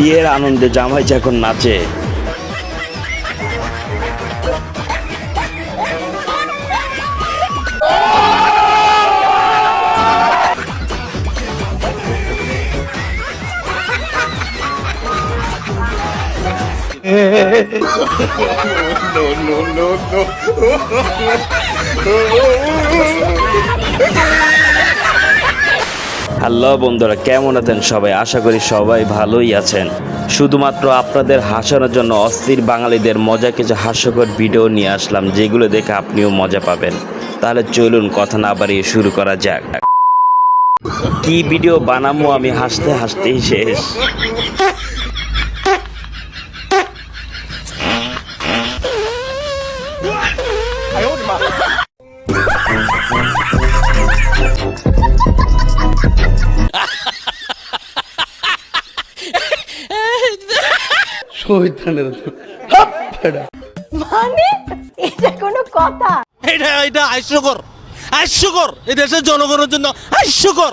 বিয়ের আনন্দে জামাই যখন নাচে। হ্যালো বন্ধুরা, কেমন আছেন সবাই? আশা করি সবাই ভালোই আছেন। শুধুমাত্র আপনাদের হাসানোর জন্য অস্থির বাঙালিদের মজা কিছু হাস্যকর ভিডিও নিয়ে আসলাম, যেগুলো দেখে আপনিও মজা পাবেন। তাহলে চলুন, কথা না বাড়িয়ে শুরু করা যাক। কি ভিডিও বানামো আমি হাসতে হাসতেই শেষ। মানে? এটা কোনো কথা? এটা এটা এই দেশের জনগণের জন্য হাস্যকর।